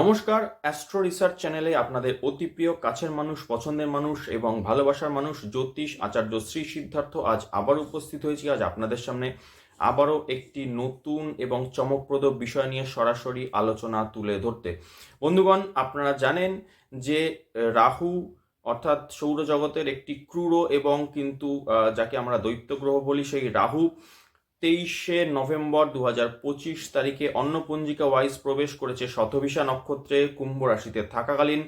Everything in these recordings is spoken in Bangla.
নমস্কার অ্যাস্ট্রো রিসার্চ চ্যানেলে আপনাদের অতি প্রিয় কাছের মানুষ, পছন্দের মানুষ এবং ভালোবাসার মানুষ জ্যোতিষ আচার্য শ্রী সিদ্ধার্থ আজ আবার উপস্থিত হয়েছি। আজ আপনাদের সামনে আবারও একটি নতুন এবং চমকপ্রদ বিষয় নিয়ে সরাসরি আলোচনা তুলে ধরতে। বন্ধুগণ, আপনারা জানেন যে রাহু অর্থাৎ সৌরজগতের একটি ক্রূর এবং কিন্তু যাকে আমরা দৈত্য গ্রহ বলি, সেই রাহু তেইশে নভেম্বর দু পঁচিশ তারিখে অন্নপঞ্জিকা ওয়াইজ প্রবেশ করেছে শতভিষা নক্ষত্রে কুম্ভ রাশিতে থাকাকালীন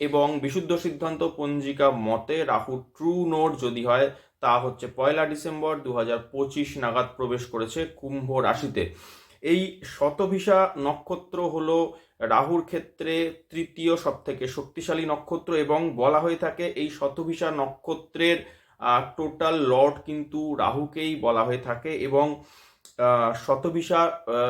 এবং বিশুদ্ধ সিদ্ধান্ত পঞ্জিকা মতে রাহু ট্রু নোট যদি হয়, তা হচ্ছে পয়লা ডিসেম্বর দু পঁচিশ নাগাদ প্রবেশ করেছে কুম্ভ রাশিতে। এই শতভিষা নক্ষত্র হলো রাহুর ক্ষেত্রে তৃতীয় সব থেকে শক্তিশালী নক্ষত্র এবং বলা হয়ে থাকে এই শতভিষা নক্ষত্রের টোটাল লর্ড কিন্তু রাহুকেই বলা হয়ে থাকে এবং শতভিষা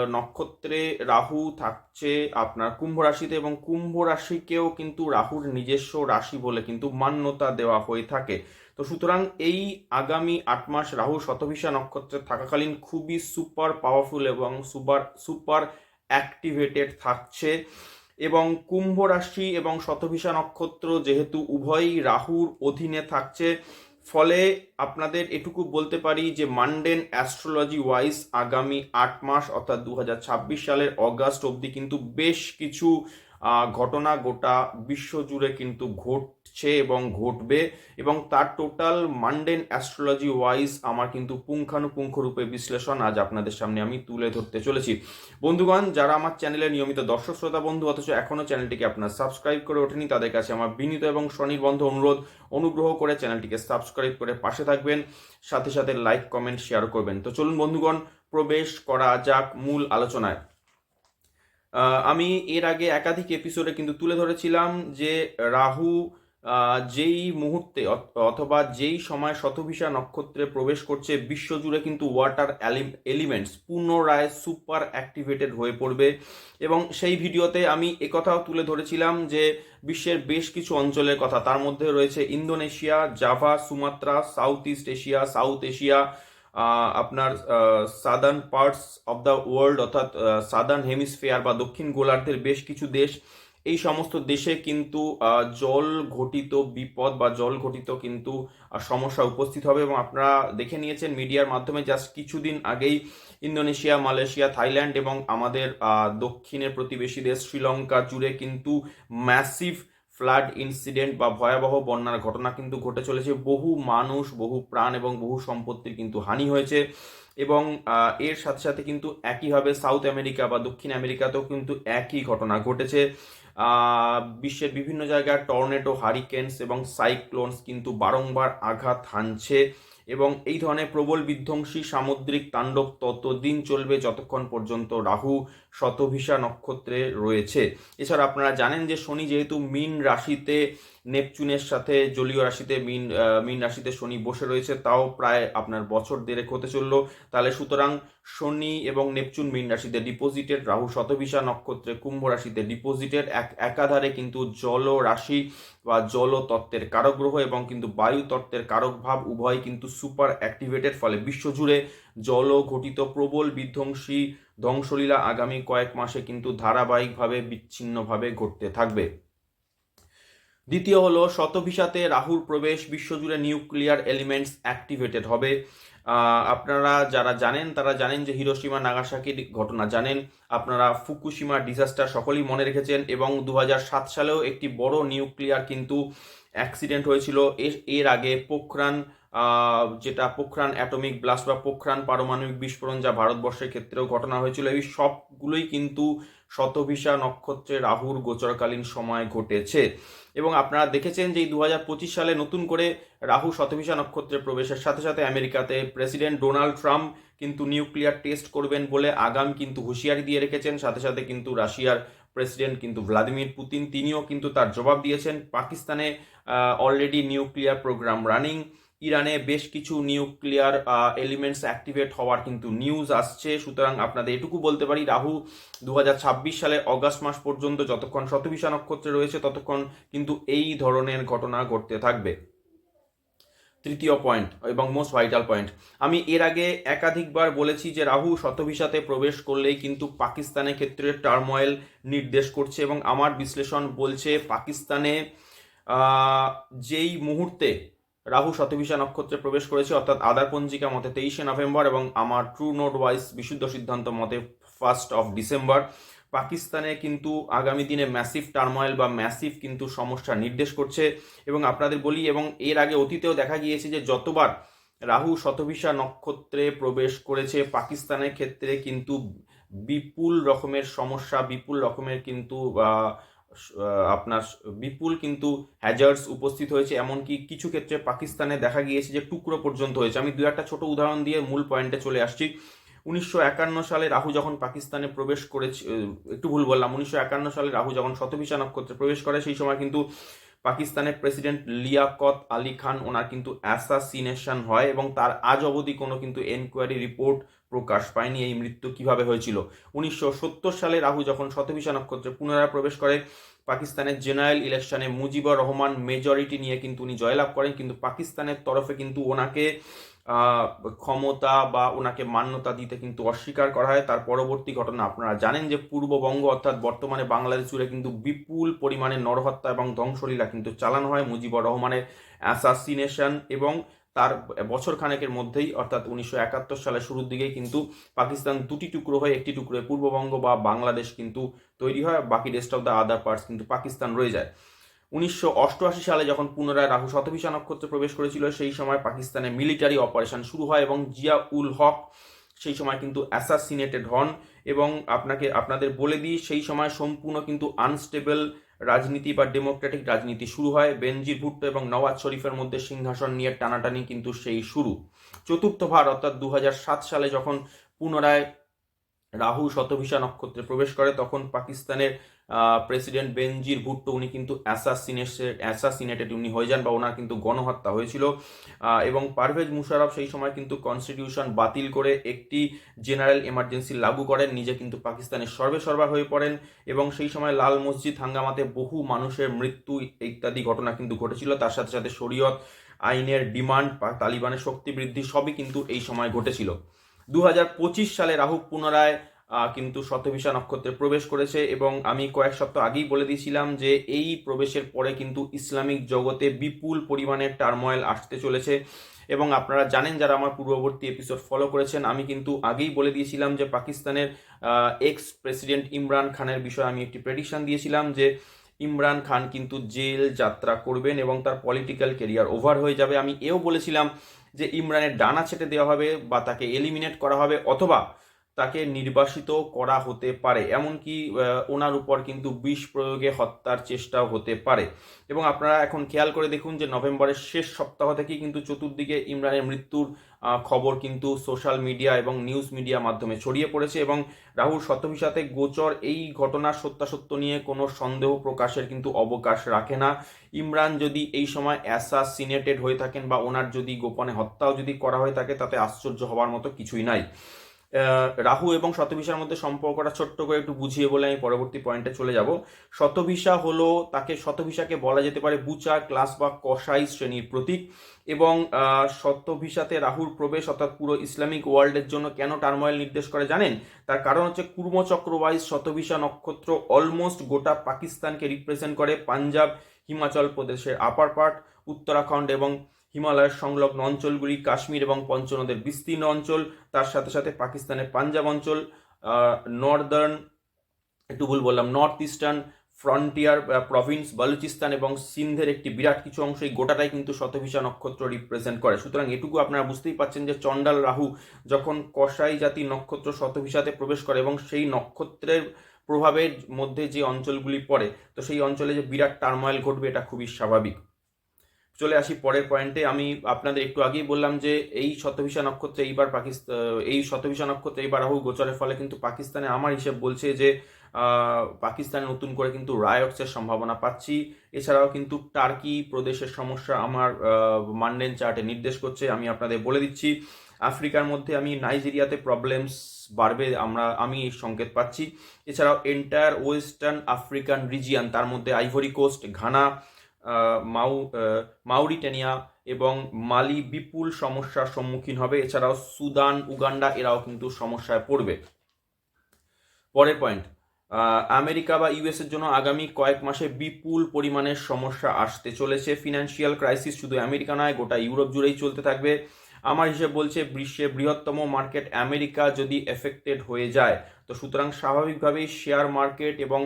নক্ষত্রে রাহু থাকছে আপনার কুম্ভ রাশিতে এবং কুম্ভ রাশিকেও কিন্তু রাহুর নিজস্ব রাশি বলে কিন্তু মান্যতা দেওয়া হয়ে থাকে। তো সুতরাং এই আগামী আট মাস রাহু শতভিষা নক্ষত্রে থাকাকালীন খুবই সুপার পাওয়ারফুল এবং সুপার সুপার অ্যাক্টিভেটেড থাকছে এবং কুম্ভ রাশি এবং শতভিষা নক্ষত্র যেহেতু উভয়ই রাহুর অধীনে থাকছে ফলে আপনাদের এটুকু বলতে পারি যে মান্ডেন অ্যাস্ট্রোলজি ওয়াইজ আগামী আট মাস অর্থাৎ দু হাজার ছাব্বিশ সালের অগাস্ট অবধি কিন্তু বেশ কিছু ঘটনা গোটা বিশ্ব জুড়ে কিন্তু ঘটছে এবং ঘটবে এবং তার টোটাল মান্ডেন অ্যাস্ট্রোলজি ওয়াইজ আমার কিন্তু পুঙ্খানুপুঙ্খ রূপে বিশ্লেষণ আজ আপনাদের সামনে আমি তুলে ধরতে চলেছি। বন্ধুগণ, যারা আমার চ্যানেলে নিয়মিত দর্শক, শ্রোতা, বন্ধু অথচ এখনও চ্যানেলটিকে আপনার সাবস্ক্রাইব করে ওঠেনি তাদের কাছে আমার বিনীত এবং স্বনির্বন্ধ অনুরোধ, অনুগ্রহ করে চ্যানেলটিকে সাবস্ক্রাইব করে পাশে থাকবেন, সাথে সাথে লাইক কমেন্ট শেয়ার করবেন। তো চলুন বন্ধুগণ, প্রবেশ করা যাক মূল আলোচনায়। আমি এর আগে একাধিক এপিসোডে কিন্তু তুলে ধরেছিলাম যে রাহু যেই মুহূর্তে অথবা যেই সময় শতভিষা নক্ষত্রে প্রবেশ করছে, বিশ্বজুড়ে কিন্তু ওয়াটার এলিমেন্টস পুনরায় সুপার অ্যাক্টিভেটেড হয়ে পড়বে। এবং সেই ভিডিওতে আমি একথাও তুলে ধরেছিলাম যে বিশ্বের বেশ কিছু অঞ্চলের কথা। তার মধ্যে রয়েছে Indonesia, Java, Sumatra south east Asia south Asia আপনার southern parts of the world অর্থাৎ সাদার্ন হেমিসফিয়ার বা দক্ষিণ গোলার্ধের বেশ কিছু দেশ, এই সমস্ত দেশে কিন্তু জল ঘটিত বিপদ বা জল ঘটিত কিন্তু সমস্যা উপস্থিত হবে এবং আপনারা দেখে নিয়েছেন মিডিয়ার মাধ্যমে জাস্ট কিছুদিন আগেই ইন্দোনেশিয়া, মালয়েশিয়া, থাইল্যান্ড এবং আমাদের দক্ষিণের প্রতিবেশী দেশ শ্রীলঙ্কা জুড়ে কিন্তু ম্যাসিভ ফ্লাড ইনসিডেন্ট বা ভয়াবহ বন্যার ঘটনা কিন্তু ঘটে চলেছে। বহু মানুষ, বহু প্রাণ এবং বহু সম্পত্তির কিন্তু হানি হয়েছে এবং এর সাথে সাথে কিন্তু একইভাবে সাউথ আমেরিকা বা দক্ষিণ আমেরিকাতেও কিন্তু একই ঘটনা ঘটেছে। বিশ্বের বিভিন্ন জায়গায় টর্নেডো, হারিকেন্স এবং সাইক্লোনস কিন্তু বারংবার আঘাত হানছে এবং এই ধরনের প্রবল বিধ্বংসী সামুদ্রিক তাণ্ডব ততদিন চলবে যতক্ষণ পর্যন্ত রাহু শতভিষা নক্ষত্রে রয়েছে। এছাড়া আপনারা জানেন যে শনি যেহেতু মীন রাশিতে, নেপচুনের সাথে জলীয় রাশিতে মীন মীন রাশিতে শনি বসে রয়েছে, তাও প্রায় আপনার বছর দেড়েক হতে চলল। তাহলে সুতরাং শনি এবং নেপচুন মীন রাশিতে ডিপোজিটেড, রাহু শতভিষা নক্ষত্রে কুম্ভ রাশিতে ডিপোজিটেড, এক, একাধারে কিন্তু জল রাশি বা জল তত্ত্বের কারক গ্রহ এবং কিন্তু বায়ু তত্ত্বের কারক ভাব উভয় কিন্তু সুপার অ্যাক্টিভেটেড ফলে বিশ্বজুড়ে জল ঘটিত প্রবল, বিধ্বংসী ধ্বংসলীলা আগামী কয়েক মাসে কিন্তু ধারাবাহিকভাবে বিচ্ছিন্নভাবে ঘটতে থাকবে। দ্বিতীয় হলো শতভিসাতে রাহুর প্রবেশ, বিশ্বজুড়ে নিউক্লিয়ার এলিমেন্টস অ্যাক্টিভেটেড হবে। আপনারা যারা জানেন, তারা জানেন যে হিরোশিমা নাগাসাকির ঘটনা জানেন। আপনারা ফুকুসীমা ডিজাস্টার সকলেই মনে রেখেছেন এবং দু সালেও একটি বড় নিউক্লিয়ার কিন্তু অ্যাক্সিডেন্ট হয়েছিল। এর- আগে পোখরান যেটা পোখরান অ্যাটমিক ব্লাস্ট বা পোখরান পারমাণবিক বিস্ফোরণ যা ভারতবর্ষের ক্ষেত্রেও ঘটনা হয়েছিল, এই সবগুলোই কিন্তু শতভিসা নক্ষত্রে রাহুর গোচরকালীন সময় ঘটেছে। এবং আপনারা দেখেছেন যে দু হাজার পঁচিশ সালে নতুন করে রাহু শতভিসা নক্ষত্রে প্রবেশের সাথে সাথে আমেরিকাতে প্রেসিডেন্ট ডোনাল্ড ট্রাম্প কিন্তু নিউক্লিয়ার টেস্ট করবেন বলে আগাম কিন্তু হুঁশিয়ারি দিয়ে রেখেছেন, সাথে সাথে কিন্তু রাশিয়ার প্রেসিডেন্ট কিন্তু ভ্লাদিমির পুতিন, তিনিও কিন্তু তার জবাব দিয়েছেন। পাকিস্তানে অলরেডি নিউক্লিয়ার প্রোগ্রাম রানিং ইরানে বেশ কিছু নিউক্লিয়ার এলিমেন্টস অ্যাক্টিভেট হওয়ার কিন্তু নিউজ আসছে। সুতরাং আপনাদের এটুকু বলতে পারি, রাহু দু হাজার ছাব্বিশ সালে অগাস্ট মাস পর্যন্ত যতক্ষণ শতভিষা নক্ষত্রে রয়েছে, ততক্ষণ কিন্তু এই ধরনের ঘটনা ঘটতে থাকবে। তৃতীয় পয়েন্ট এবং মোস্ট ভাইটাল পয়েন্ট আমি এর আগে একাধিকবার বলেছি যে রাহু শতভিসাতে প্রবেশ করলেই কিন্তু পাকিস্তানের ক্ষেত্রে টার্ময়েল নির্দেশ করছে এবং আমার বিশ্লেষণ বলছে পাকিস্তানে যেই মুহূর্তে রাহু শতভিসা নক্ষত্রে প্রবেশ করেছে, অর্থাৎ আদার পঞ্জিকা মতে তেইশে নভেম্বর এবং আমার ট্রু নোট ওয়াইজ বিশুদ্ধ সিদ্ধান্ত মতে ফার্স্ট অফ ডিসেম্বর পাকিস্তানে কিন্তু আগামী দিনে ম্যাসিভ টার্ময়েল বা ম্যাসিভ কিন্তু সমস্যা নির্দেশ করছে এবং আপনাদের বলি এবং এর আগে অতীতেও দেখা গিয়েছে যে যতবার রাহু শতভিসা নক্ষত্রে প্রবেশ করেছে, পাকিস্তানের ক্ষেত্রে কিন্তু বিপুল রকমের সমস্যা, বিপুল রকমের কিন্তু আপনার বিপুল কিন্তু হ্যাজার্ডস উপস্থিত হয়েছে। এমনকি কিছু ক্ষেত্রে পাকিস্তানে দেখা গিয়েছে যে টুকরো পর্যন্ত হয়েছে। আমি দু একটা ছোট উদাহরণ দিয়ে মূল পয়েন্টে চলে আসছি। উনিশশো একান্ন সালে রাহু যখন পাকিস্তানে প্রবেশ করেছে একটু ভুল বললাম, উনিশশো একান্ন সালে রাহু যখন শতভিসা নক্ষত্রে প্রবেশ করে, সেই সময় কিন্তু পাকিস্তানের প্রেসিডেন্ট লিয়াকত আলী খান ওনার কিন্তু অ্যাসাসিনেশন হয় এবং তার আজ অবধি কোনো কিন্তু এনকোয়ারি রিপোর্ট প্রকাশ পায়নি এই মৃত্যু কীভাবে হয়েছিল। উনিশশো সত্তর সালে রাহু যখন শতভিসা নক্ষত্রে পুনরায় প্রবেশ করে, পাকিস্তানের জেনারেল ইলেকশনে মুজিবুর রহমান মেজরিটি নিয়ে কিন্তু উনি জয়লাভ করেন, কিন্তু পাকিস্তানের তরফে কিন্তু ওনাকে ক্ষমতা বা ওনাকে মান্যতা দিতে কিন্তু অস্বীকার করা হয়। তার পরবর্তী ঘটনা, আপনারা জানেন যে পূর্ববঙ্গ অর্থাৎ বর্তমানে বাংলাদেশ জুড়ে কিন্তু বিপুল পরিমাণে নরহত্যা এবং ধ্বংসলীলা কিন্তু চালানো হয়। মুজিবুর রহমানের অ্যাসাসিনেশন এবং তার বছর খানেকের মধ্যেই, অর্থাৎ উনিশশো একাত্তর সালের শুরুর দিকেই কিন্তু পাকিস্তান দুটি টুকরো হয়ে একটি টুকরো পূর্ববঙ্গ বা বাংলাদেশ কিন্তু তৈরি হয়। বাকি rest of the other parts কিন্তু পাকিস্তান রয়ে যায়। উনিশশো অষ্টআশি সালে যখন পুনরায় রাহু শতভিসা নক্ষত্রে প্রবেশ করেছিল, সেই সময় পাকিস্তানে মিলিটারি অপারেশন শুরু হয় এবং জিয়া উল হক সেই সময় কিন্তু অ্যাসাসিনেটেড হন এবং আপনাকে, আপনাদের বলে দিই, সেই সময় সম্পূর্ণ কিন্তু আনস্টেবল রাজনীতি বা ডেমোক্রেটিক রাজনীতি শুরু হয়। বেনজির ভুট্টো এবং নওয়াজ শরীফের মধ্যে সিংহাসন নিয়ে টানাটানি কিন্তু সেই শুরু। চতুর্থ ভার অর্থাৎ দু হাজার সাত সালে যখন পুনরায় রাহু শতভিসা নক্ষত্রে প্রবেশ করে, তখন পাকিস্তানের প্রেসিডেন্ট বেনজির ভুট্টো, উনি কিন্তু অ্যাসাসিনেটেড অ্যাসাসিনেটেড উনি হয়ে যান বা ওনার কিন্তু গণহত্যা হয়েছিল। এবং পারভেজ মুশারফ সেই সময় কিন্তু কনস্টিটিউশন বাতিল করে একটি জেনারেল এমার্জেন্সি লাগু করেন, নিজে কিন্তু পাকিস্তানের সর্বে সর্বা হয়ে পড়েন এবং সেই সময় লাল মসজিদ হাঙ্গামাতে বহু মানুষের মৃত্যু ইত্যাদি ঘটনা কিন্তু ঘটেছিল। তার সাথে সাথে শরীয়ত আইনের ডিমান্ড তালিবানের শক্তি বৃদ্ধি সবই কিন্তু এই সময় ঘটেছিল। দু হাজার পঁচিশ সালে রাহু পুনরায় কিন্তু শতভিসা নক্ষত্রে প্রবেশ করেছে এবং আমি কয়েক সপ্তাহ আগেই বলে দিয়েছিলাম যে এই প্রবেশের পরে কিন্তু ইসলামিক জগতে বিপুল পরিমাণে টার্ময়েল আসতে চলেছে। এবং আপনারা জানেন যারা আমার পূর্ববর্তী এপিসোড ফলো করেছেন, আমি কিন্তু আগেই বলে দিয়েছিলাম যে পাকিস্তানের এক্স প্রেসিডেন্ট ইমরান খানের বিষয়ে আমি একটি প্রেডিকশন দিয়েছিলাম যে ইমরান খান কিন্তু জেল যাত্রা করবেন এবং তার পলিটিক্যাল কেরিয়ার ওভার হয়ে যাবে। আমি এও বলেছিলাম যে ইমরানের ডানা ছেটে দেওয়া হবে বা তাকে এলিমিনেট করা হবে অথবা তাকে নির্বাসিত করা হতে পারে। এমনকি ওনার উপর কিন্তু বিষ প্রয়োগে হত্যার চেষ্টাও হতে পারে। এবং আপনারা এখন খেয়াল করে দেখুন যে নভেম্বরের শেষ সপ্তাহ থেকেই কিন্তু চতুর্দিকে ইমরানের মৃত্যুর খবর কিন্তু সোশ্যাল মিডিয়া এবং নিউজ মিডিয়া মাধ্যমে ছড়িয়ে পড়েছে এবং রাহুল শতভিসাতে গোচর এই ঘটনার সত্যাসত্য নিয়ে কোনো সন্দেহ প্রকাশের কিন্তু অবকাশ রাখে না। ইমরান যদি এই সময় অ্যাসাসিনেটেড হয়ে থাকেন বা ওনার যদি গোপনে হত্যাও যদি করা হয়ে থাকে, তাতে আশ্চর্য হওয়ার মতো কিছুই নাই। রাহু এবং শতভিসার মধ্যে সম্পর্কটা ছোট্ট করে একটু বুঝিয়ে বলে আমি পরবর্তী পয়েন্টে চলে যাব। শতভিসা হলো তাকে, শতভিসাকে বলা যেতে পারে বুচা, ক্লাস বা কসাই শ্রেণির প্রতীক এবং শতভিসাতে রাহুর প্রবেশ অর্থাৎ পুরো ইসলামিক ওয়ার্ল্ডের জন্য কেন টার্ময়েল নির্দেশ করে জানেন? তার কারণ হচ্ছে কুর্মচক্র ওয়াইজ শতভিসা নক্ষত্র অলমোস্ট গোটা পাকিস্তানকে রিপ্রেজেন্ট করে। পাঞ্জাব, হিমাচল প্রদেশের আপার পার্ট উত্তরাখণ্ড এবং হিমালয়ের সংলগ্ন অঞ্চলগুলি কাশ্মীর এবং পঞ্চনদের বিস্তীর্ণ অঞ্চল, তার সাথে সাথে পাকিস্তানের পাঞ্জাব অঞ্চল নর্দার্ন একটু ভুল বললাম north eastern frontier province Balochistan এবং সিন্ধের একটি বিরাট কিছু অংশ, এই গোটাটাই কিন্তু শতভিষা নক্ষত্র রিপ্রেজেন্ট করে। সুতরাং এটুকু আপনারা বুঝতেই পাচ্ছেন যে চণ্ডাল রাহু যখন কসাই জাতি নক্ষত্র শতভিসাতে প্রবেশ করে এবং সেই নক্ষত্রের প্রভাবের মধ্যে যে অঞ্চলগুলি পড়ে, তো সেই অঞ্চলে যে বিরাট টার্ময়েল ঘটবে, এটা খুবই স্বাভাবিক। চলে আসি পরের পয়েন্টে আমি আপনাদের একটু আগেই বললাম যে, এই শতভিসা নক্ষত্রে এইবার পাকিস্তান এই শতভিসা নক্ষত্রে এইবার রাহু গোচরের ফলে কিন্তু পাকিস্তানে আমার হিসেব বলছে যে পাকিস্তানে নতুন করে কিন্তু রায়টসের সম্ভাবনা পাচ্ছি। এছাড়াও কিন্তু টার্কি প্রদেশের সমস্যা আমার মান্ডেন চার্টে নির্দেশ করছে। আমি আপনাদের বলে দিচ্ছি, আফ্রিকার মধ্যে আমি নাইজেরিয়াতে প্রবলেমস বাড়বে আমরা, আমি এই সংকেত পাচ্ছি। এছাড়াও এন্টায়ার ওয়েস্টার্ন আফ্রিকান রিজিয়ান তার মধ্যে আইভরি কোস্ট ঘানা মাউ মাউরিটানিয়া এবং মালি বিপুল সমস্যার সম্মুখীন হবে। এছাড়াও সুদান, উগান্ডা এরাও কিন্তু সমস্যায় পড়বে। পরের পয়েন্ট আমেরিকা বা ইউএস এর জন্য আগামী কয়েক মাসে বিপুল পরিমাণের সমস্যা আসতে চলেছে। ফিনান্সিয়াল ক্রাইসিস শুধু আমেরিকা নয়, গোটা ইউরোপ জুড়েই চলতে থাকবে। আমার হিসেব বলছে বিশ্বের বৃহত্তম মার্কেট আমেরিকা যদি এফেক্টেড হয়ে যায়। তো সুতরাং স্বাভাবিকভাবেই শেয়ার মার্কেট এবং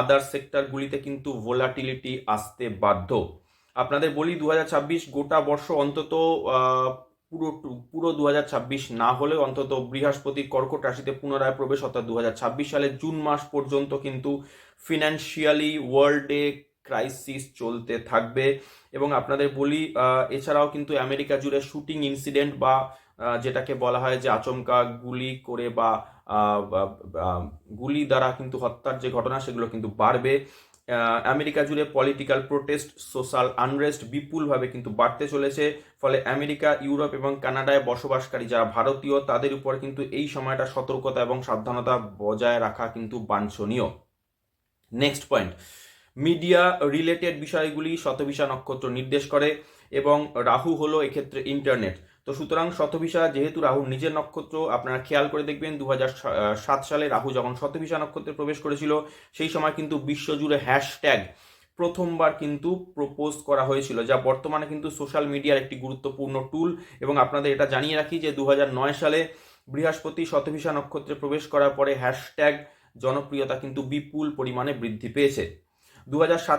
আদার সেক্টরগুলিতে কিন্তু ভোলাটিলিটি আসতে বাধ্য। আপনাদের বলি দু হাজার ছাব্বিশ গোটা বর্ষ অন্তত পুরো পুরো দু হাজার ছাব্বিশ না হলেও অন্তত বৃহস্পতি কর্কট রাশিতে পুনরায় প্রবেশ, অর্থাৎ দু সালের জুন মাস পর্যন্ত কিন্তু ফিনান্সিয়ালি ওয়ার্ল্ডে ক্রাইসিস চলতে থাকবে। এবং আপনাদের বলি এছাড়াও কিন্তু আমেরিকা জুড়ে শুটিং ইনসিডেন্ট বা যেটাকে বলা হয় যে আচমকা গুলি করে বা গুলি দ্বারা কিন্তু হত্যার যে ঘটনা, সেগুলো কিন্তু বাড়বে। আমেরিকা জুড়ে পলিটিক্যাল প্রোটেস্ট সোশ্যাল আনরেস্ট বিপুলভাবে কিন্তু বাড়তে চলেছে। ফলে আমেরিকা, ইউরোপ এবং কানাডায় বসবাসকারী যারা ভারতীয়, তাদের উপর কিন্তু এই সময়টা সতর্কতা এবং সাবধানতা বজায় রাখা কিন্তু বাঞ্ছনীয়। নেক্সট পয়েন্ট মিডিয়া রিলেটেড বিষয়গুলি শতভিসা নক্ষত্র নির্দেশ করে এবং রাহু হলো এক্ষেত্রে ইন্টারনেট তো সুতরাং শতভিসা যেহেতু রাহুর নিজের নক্ষত্র, আপনারা খেয়াল করে দেখবেন দু সাত সালে রাহু যখন শতভিসা নক্ষত্রে প্রবেশ করেছিল, সেই সময় কিন্তু বিশ্বজুড়ে হ্যাশট্যাগ প্রথমবার কিন্তু প্রপোজ করা হয়েছিল, যা বর্তমানে কিন্তু সোশ্যাল মিডিয়ার একটি গুরুত্বপূর্ণ টুল। এবং আপনাদের এটা জানিয়ে রাখি যে দু হাজার নয় সালে বৃহস্পতি শতভিসা নক্ষত্রে প্রবেশ করার পরে হ্যাশট্যাগ জনপ্রিয়তা কিন্তু বিপুল পরিমাণে বৃদ্ধি পেয়েছে। দু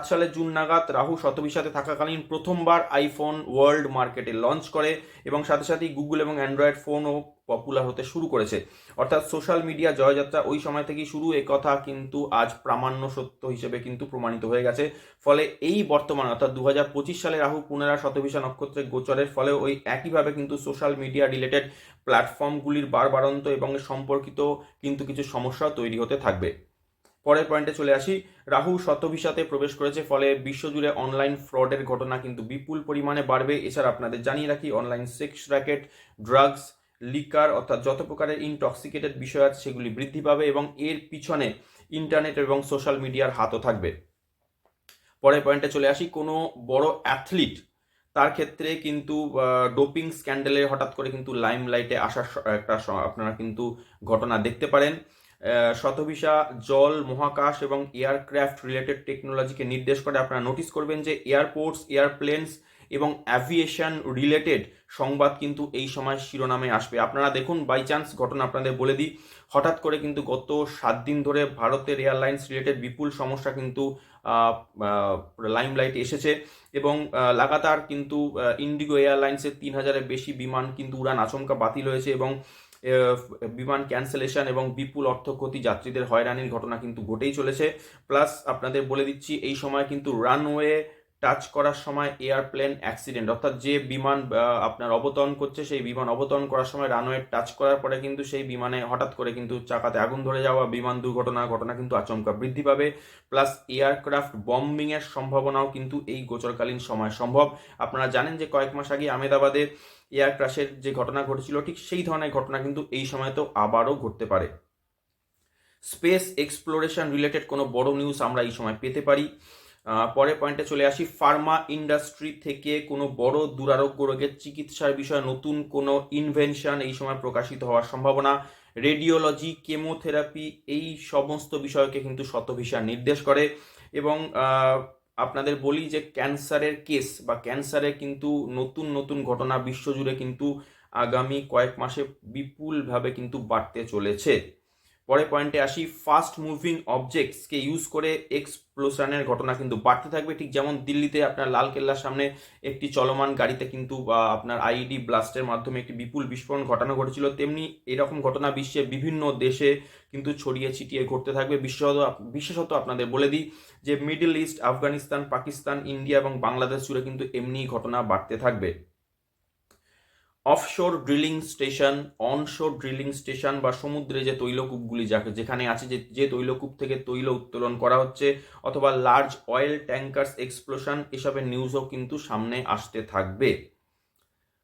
সালের জুন নাগাদ রাহু শতবিশাতে থাকাকালীন প্রথমবার আইফোন ওয়ার্ল্ড মার্কেটে লঞ্চ করে এবং সাথে সাথেই গুগল এবং অ্যান্ড্রয়েড ফোনও পপুলার হতে শুরু করেছে। অর্থাৎ সোশ্যাল মিডিয়া জয়যাত্রা ওই সময় থেকেই শুরু। এ কথা কিন্তু আজ প্রামাণ্য সত্য হিসেবে কিন্তু প্রমাণিত হয়ে গেছে। ফলে এই বর্তমান অর্থাৎ দু পঁচিশ সালে রাহু পুনরা শতভিসা নক্ষত্রে গোচরের ফলে ওই একইভাবে কিন্তু সোশ্যাল মিডিয়া রিলেটেড প্ল্যাটফর্মগুলির বারবারন্ত এবং সম্পর্কিত কিন্তু কিছু সমস্যা তৈরি হতে থাকবে। পরের পয়েন্টে চলে আসি। রাহু শতভিসাতে প্রবেশ করেছে, ফলে বিশ্বজুড়ে অনলাইন ফ্রডের ঘটনা কিন্তু বিপুল পরিমাণে বাড়বে। এছাড়া আপনাদের জানিয়ে রাখি online sex racket drugs liquor অর্থাৎ যত প্রকারের ইনটক্সিকেটেড বিষয় আছে সেগুলি বৃদ্ধি পাবে এবং এর পিছনে ইন্টারনেট এবং সোশ্যাল মিডিয়ার হাতও থাকবে। পরের পয়েন্টে চলে আসি, কোনো বড় অ্যাথলিট তার ক্ষেত্রে কিন্তু ডোপিং স্ক্যান্ডেলে হঠাৎ করে কিন্তু লাইম লাইটে আসার একটা আপনারা কিন্তু ঘটনা দেখতে পারেন। শতভিসা, জল, মহাকাশ এবং এয়ারক্রাফট রিলেটেড টেকনোলজিকে নির্দেশ করে আপনারা নোটিস করবেন যে এয়ারপোর্টস এয়ারপ্লেনস এবং অ্যাভিয়েশন রিলেটেড সংবাদ কিন্তু এই সময় শিরোনামে আসবে। আপনারা দেখুন বাই চান্স ঘটনা আপনাদের বলে দিই, হঠাৎ করে কিন্তু গত সাত দিন ধরে ভারতের এয়ারলাইন্স রিলেটেড বিপুল সমস্যা কিন্তু লাইমলাইট এসেছে এবং লাগাতার কিন্তু ইন্ডিগো এয়ারলাইন্সের তিন হাজারের বেশি বিমান কিন্তু উড়ান আচমকা বাতিল হয়েছে এবং বিমান ক্যান্সেলেশন এবং বিপুল অর্থ ক্ষতি যাত্রীদের হয়রানির ঘটনা কিন্তু ঘটেই চলেছে। প্লাস আপনাদের বলে দিচ্ছি, এই সময় কিন্তু রানওয়ে টাচ করার সময় এয়ারপ্লেন অ্যাক্সিডেন্ট অর্থাৎ যে বিমান আপনার অবতরণ করছে, সেই বিমান অবতরণ করার সময় রানওয়ে টাচ করার পরে কিন্তু সেই বিমানে হঠাৎ করে কিন্তু চাকাতে আগুন ধরে যাওয়া, বিমান দুর্ঘটনা, ঘটনা কিন্তু আচমকা বৃদ্ধি পাবে। প্লাস এয়ারক্রাফট বম্বিংয়ের সম্ভাবনাও কিন্তু এই গোচরকালীন সময় সম্ভব। আপনারা জানেন যে কয়েক মাস আগে আহমেদাবাদে এয়ার ক্রাশের যে ঘটনা ঘটেছিল, ঠিক সেই ধরনের ঘটনা কিন্তু এই সময় তো আবারও ঘটতে পারে। স্পেস এক্সপ্লোরেশন রিলেটেড কোনো বড় নিউজ আমরা এই সময় পেতে পারি। পরের পয়েন্টে চলে আসি। ফার্মা ইন্ডাস্ট্রি থেকে কোনো বড় দুরারোগ্য রোগের চিকিৎসার বিষয়ে নতুন কোনো ইনভেনশন এই সময় প্রকাশিত হওয়ার সম্ভাবনা। রেডিওলজি কেমোথেরাপি এই সমস্ত বিষয়কে কিন্তু শতভিসা নির্দেশ করে এবং আপনাদের বলি যে ক্যান্সারের কেস বা ক্যান্সারে কিন্তু নতুন নতুন ঘটনা বিশ্বজুড়ে কিন্তু আগামী কয়েক মাসে বিপুলভাবে কিন্তু বাড়তে চলেছে। পরে পয়েন্টে আসি ফাস্ট মুভিং অবজেক্টসকে ইউজ করে এক্সপ্লোশনের ঘটনা কিন্তু বাড়তে থাকবে। ঠিক যেমন দিল্লিতে আপনার লাল কেল্লার সামনে একটি চলমান গাড়িতে কিন্তু আপনার আইডি ব্লাস্টের মাধ্যমে একটি বিপুল বিস্ফোরণ ঘটানো ঘটেছিল। তেমনি এরকম ঘটনা বিশ্বের বিভিন্ন দেশে কিন্তু ছড়িয়ে ছিটিয়ে ঘটতে থাকবে। বিশেষত বিশেষত আপনাদের বলে দিই যে middle east Afghanistan, Pakistan, India এবং বাংলাদেশ জুড়ে কিন্তু এমনি ঘটনা বাড়তে থাকবে। Offshore drilling station onshore drilling station বা সমুদ্রে যে তৈলকূপগুলি যাকে যেখানে আছে যে যে তৈলকূপ থেকে তৈল উত্তোলন করা হচ্ছে অথবা লার্জ অয়েল ট্যাঙ্কার্স এক্সপ্লোশন এসবের নিউজও কিন্তু সামনে আসতে থাকবে।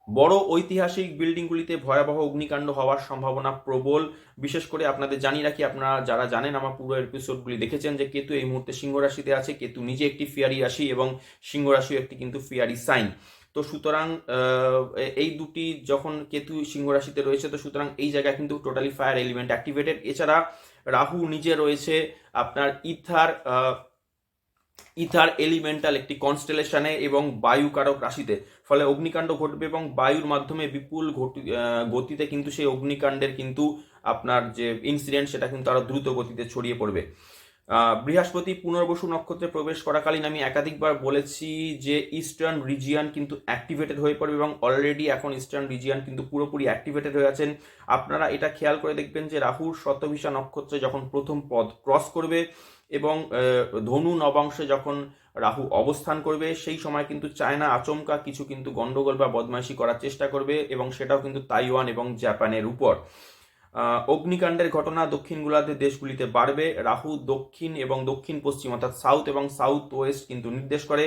বড় ঐতিহাসিক বিল্ডিংগুলিতে ভয়াবহ অগ্নিকাণ্ড হওয়ার সম্ভাবনা প্রবল। বিশেষ করে আপনাদের জানিয়ে রাখি, আপনারা যারা জানেন আমার পুরো এপিসোডগুলি দেখেছেন যে কেতু এই মুহূর্তে সিংহ রাশিতে আছে, কেতু নিজে একটি ফিয়ারি রাশি এবং সিংহ রাশিও একটি কিন্তু ফিয়ারি সাইন তো সুতরাং এই দুটি যখন কেতু সিংহ রাশিতে রয়েছে, তো সুতরাং এই জায়গায় কিন্তু টোটালি ফায়ার এলিমেন্ট অ্যাক্টিভেটেড এছাড়া রাহু নিজে রয়েছে আপনার ইথার ইথার এলিমেন্টাল একটি কনস্টেলেশনে এবং বায়ু কারক রাশিতে। ফলে অগ্নিকাণ্ড ঘটবে এবং বায়ুর মাধ্যমে বিপুল গতিতে কিন্তু সেই অগ্নিকাণ্ডের কিন্তু আপনার যে ইনসিডেন্ট সেটা কিন্তু আরও দ্রুত গতিতে ছড়িয়ে পড়বে। বৃহস্পতি পুনর্বসু নক্ষত্রে প্রবেশ করাকালীন আমি একাধিকবার বলেছি যে ইস্টার্ন রিজিয়ান কিন্তু অ্যাক্টিভেটেড হয়ে পড়বে এবং অলরেডি এখন ইস্টার্ন রিজিয়ান কিন্তু পুরোপুরি অ্যাক্টিভেটেড হয়ে আছেন। আপনারা এটা খেয়াল করে দেখবেন যে রাহুর শতভিসা নক্ষত্রে যখন প্রথম পদ ক্রস করবে এবং ধনু নবাংশে যখন রাহু অবস্থান করবে, সেই সময় কিন্তু চায়না আচমকা কিছু কিন্তু গন্ডগোল বা বদমাইশি করার চেষ্টা করবে এবং সেটাও কিন্তু তাইওয়ান এবং জাপানের উপর। অগ্নিকাণ্ডের ঘটনা দক্ষিণ গোলার্ধের দেশগুলিতে বাড়বে। রাহু দক্ষিণ এবং দক্ষিণ পশ্চিম, অর্থাৎ সাউথ এবং সাউথ ওয়েস্ট কিন্তু নির্দেশ করে।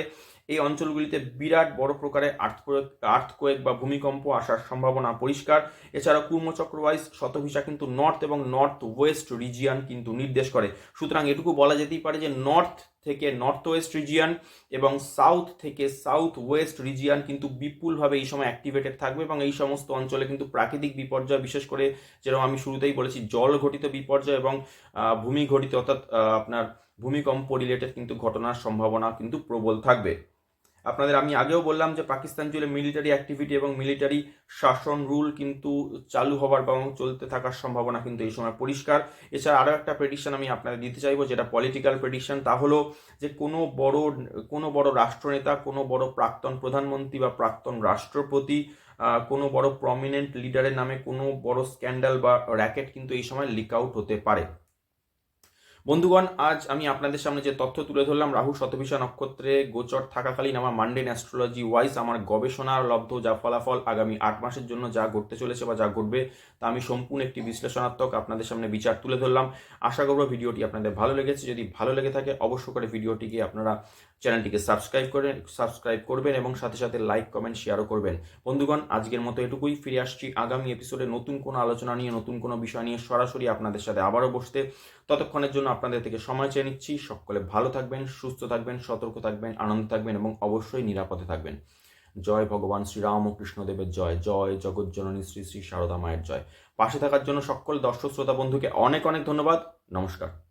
এই অঞ্চলগুলিতে বিরাট বড় প্রকারের আর্থকোয়েক আর্থকোয়েক বা ভূমিকম্প আসার সম্ভাবনা পরিষ্কার। এছাড়া কুর্মচক্র ওয়াইজ শতভিসা কিন্তু নর্থ এবং নর্থ ওয়েস্ট রিজিয়ান কিন্তু নির্দেশ করে। সুতরাং এটুকু বলা যেতেই পারে যে নর্থ থেকে নর্থ ওয়েস্ট রিজিয়ান এবং সাউথ থেকে সাউথ ওয়েস্ট রিজিয়ান কিন্তু বিপুলভাবে এই সময় অ্যাক্টিভেটেড থাকবে এবং এই সমস্ত অঞ্চলে কিন্তু প্রাকৃতিক বিপর্যয়, বিশেষ করে যেরকম আমি শুরুতেই বলেছি, জল ঘটিত বিপর্যয় এবং ভূমি ঘটিত অর্থাৎ আপনার ভূমিকম্প রিলেটেড কিন্তু ঘটনার সম্ভাবনা কিন্তু প্রবল থাকবে। আপনাদের আমি আগেও বললাম যে পাকিস্তান জুড়ে মিলিটারি অ্যাক্টিভিটি এবং মিলিটারি শাসন রুল কিন্তু চালু হবার এবং চলতে থাকার সম্ভাবনা কিন্তু এই সময় পরিষ্কার। এছাড়া আরও একটা প্রেডিকশন আমি আপনাদের দিতে চাইব, যেটা পলিটিক্যাল প্রেডিকশন তা হলো যে কোনো বড় কোনো বড় রাষ্ট্রনেতা, কোনো বড় প্রাক্তন প্রধানমন্ত্রী বা প্রাক্তন রাষ্ট্রপতি কোনো বড় প্রমিনেন্ট লিডারের নামে কোনো বড় স্ক্যান্ডাল বা র্যাকেট কিন্তু এই সময় লিক আউট হতে পারে। বন্ধুগণ, আজ আমি আপনাদের সামনে যে তথ্য তুলে ধরলাম, রাহু শতভিষা নক্ষত্রে গোচর থাকাকালীন আমার মান্ডেন অ্যাস্ট্রোলজি ওয়াইজ আমার গবেষণার লব্ধ যা ফলাফল আগামী আট মাসের জন্য যা ঘটতে চলেছে বা যা ঘটবে, তা আমি সম্পূর্ণ একটি বিশ্লেষণাত্মক আপনাদের সামনে বিচার তুলে ধরলাম। আশা করব ভিডিওটি আপনাদের ভালো লেগেছে। যদি ভালো লেগে থাকে অবশ্য করে ভিডিওটিকে আপনারা চ্যানেলটিকে সাবস্ক্রাইব করে সাবস্ক্রাইব করবেন এবং সাথে সাথে লাইক কমেন্ট শেয়ারও করবেন। বন্ধুগণ, আজকের মতো এটুকুই। ফিরে আসছি আগামী এপিসোডে নতুন কোনো আলোচনা নিয়ে, নতুন কোনো বিষয় নিয়ে সরাসরি আপনাদের সাথে আবারও বসতে। ততক্ষণের জন্য আপনাদের থেকে সময় চেয়ে নিচ্ছি। সকলে ভালো থাকবেন, সুস্থ থাকবেন, সতর্ক থাকবেন, আনন্দ থাকবেন এবং অবশ্যই নিরাপদে থাকবেন। জয় ভগবান শ্রীরাম ও কৃষ্ণদেবের জয়। জয় জগজ্জননী শ্রী শ্রী সারদা মায়ের জয়। পাশে থাকার জন্য সকল দর্শক, শ্রোতা, বন্ধুকে অনেক অনেক ধন্যবাদ। নমস্কার।